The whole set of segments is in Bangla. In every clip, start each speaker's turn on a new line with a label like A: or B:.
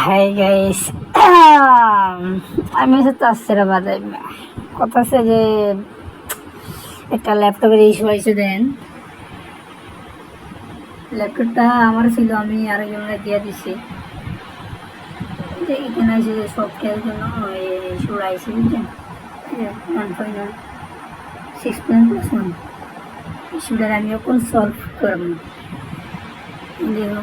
A: হাই গাইস আমি হচ্ছে তাসেরা বাদে কথা আছে যে, একটা ল্যাপটপের ইস্যু হয়েছে, দেন। ল্যাপটপটা আমার ছিল, আমি আরেকজনকে দিয়ে দিছি। এখানে আছে যে সফটওয়্যারের জন্য ইস্যু আইসি বুঝছেন? One point one six point plus one ইস্যুটার আমি এখন সলভ করব। দেখো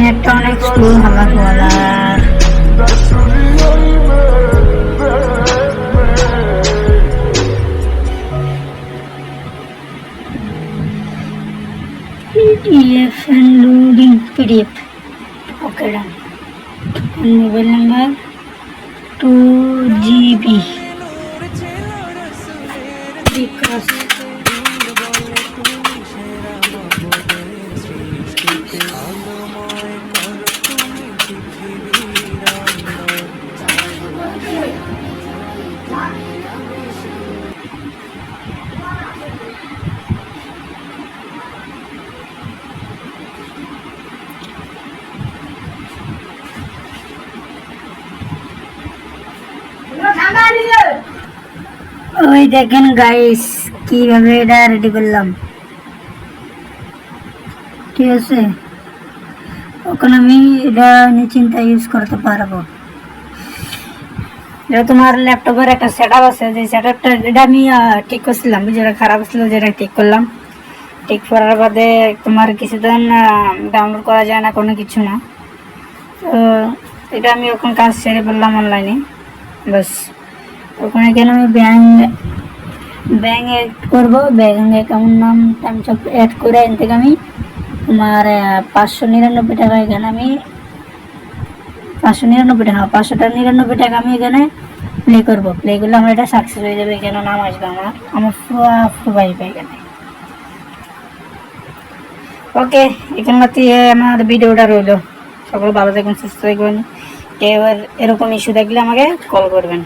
A: নেটটা অনেক স্লো আমার বলার
B: the shuri I met me.
A: PDF and loading PDF. Okay, done. And mobile number 2 GB. Because ওই দেখেন গাইস কীভাবে এটা রেডি করলাম। ঠিক আছে? ওখানে আমি এটা নিশ্চিন্তা ইউজ করতে পারব। এটা তোমার ল্যাপটপের একটা সেট আছে, যে সেট আপটা এটা আমি ঠিক করছিলাম, যেটা খারাপ ছিল যেটা ঠিক করলাম। ঠিক করার বাদে তোমার কিছুদিন ডাউনলোড করা যায় না কোনো কিছু না। তো এটা আমি ওখানে কাজ সেরে ফেললাম অনলাইনে বাস। ওখানে কেন আমি ব্যাংক ব্যাংক অ্যাড করব। ব্যাংক অ্যাকাউন্ট নাম টাইম সব অ্যাড করে এখান থেকে আমি তোমার পাঁচশো নিরানব্বই টাকা এখানে আমি, পাঁচশো নিরানব্বই টাকা, পাঁচশো নিরানব্বই টাকা আমি এখানে প্লে করব। প্লে করলে আমার এটা সাকসেস হয়ে যাবে এখানে নাম আসবে আমার? আমার প্রোভাইড এখানে। ওকে এখান থেকে আমার ভিডিওটা রইল। সকলে ভালো থাকবেন, সুস্থ থাকবেন। এর- এরকম ইস্যু দেখলে আমাকে কল করবেন।